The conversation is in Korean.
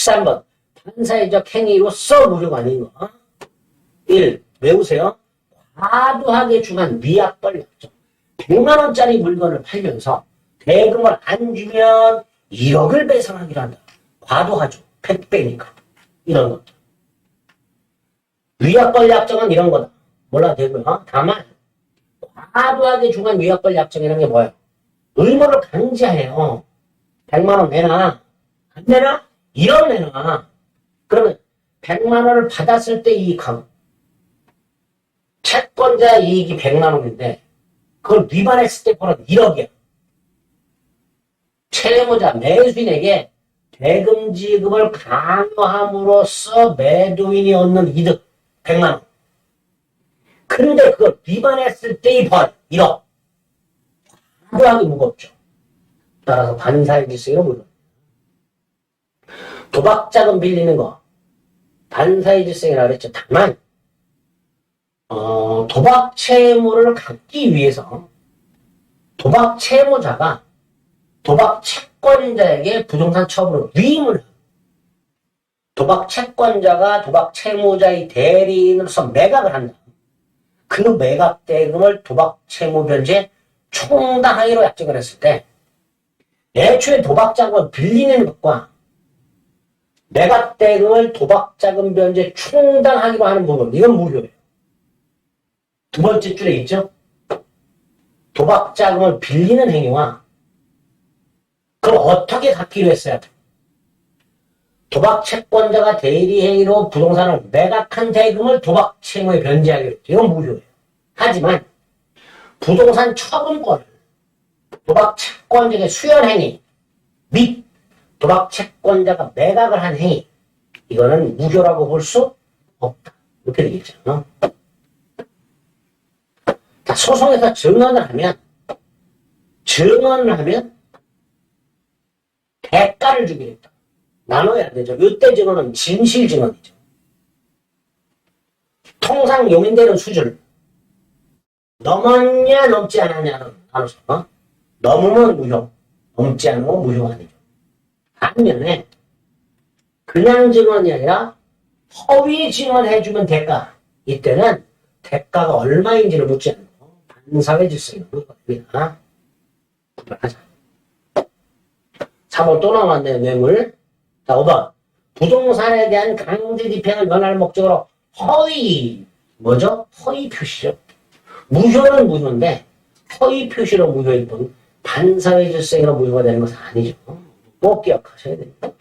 13번. 반사회적 행위로서 무효가 아닌 거. 1. 외우세요. 과도하게 중한 위약벌 약정. 100만원짜리 물건을 팔면서 대금을 안 주면 1억을 배상하기로 한다. 과도하죠. 100배니까. 이런 것들. 위약벌 약정은 이런 거다. 몰라도 되고요. 다만 과도하게 중한 위약벌 약정이라는 게 뭐예요? 의무를 강제해요. 100만 원 내놔. 안 내놔? 1억 내놔. 그러면 100만 원을 받았을 때 이익하고 채권자 이익이 100만 원인데 그걸 위반했을 때 벌은 1억이야. 채무자 매수인에게 대금 지급을 강요함으로써 매도인이 얻는 이득 100만 원. 근데 그걸 위반했을 때의 벌 1억. 과도하게 무겁죠. 따라서 반사의 질서로 물론 도박자금 빌리는 거 반사의 질서이라고 그랬죠. 다만 어, 도박 채무를 갚기 위해서 도박 채무자가 도박 채권자에게 부동산 처분을 위임을. 도박 채권자가 도박 채무자의 대리인으로서 매각을 한다. 그 매각 대금을 도박 채무 변제 총당하기로 약정을 했을 때 애초에 도박 자금을 빌리는 것과 매각 대금을 도박 자금 변제 충당하기로 하는 부분 이건 무효예요. 두 번째 줄에 있죠. 도박 자금을 빌리는 행위와 그럼 어떻게 갚기로 했어야 돼? 도박 채권자가 대리 행위로 부동산을 매각한 대금을 도박 채무에 변제하기로 했죠. 이건 무효예요. 하지만 부동산 처분권을 도박 채권자에게 수연 행위 및 도박 채권자가 매각을 한 행위 이거는 무효라고 볼 수 없다. 이렇게 되겠죠. 어? 자, 소송에서 증언을 하면 증언을 하면 대가를 주기로 했다. 나눠야 되죠. 이때 증언은 진실 증언이죠. 통상 용인되는 수준 넘었냐 넘지 않았냐는 나눠서 어? 넘으면 무효, 넘지 않으면 무효가 아니죠. 반면에 그냥 증언이 아니라 허위 증언해주면 대가 이때는 대가가 얼마인지를 묻지 않고 반사회 질서에 겁니다. 구별하자. 3월 또 나왔네요, 뇌물. 자, 5번. 부동산에 대한 강제 집행을 면할 목적으로 허위, 뭐죠? 허위 표시죠. 무효는 무효인데, 허위 표시로 무효일 뿐, 반사회 질서로 무효가 되는 것은 아니죠. 꼭 기억하셔야 됩니다.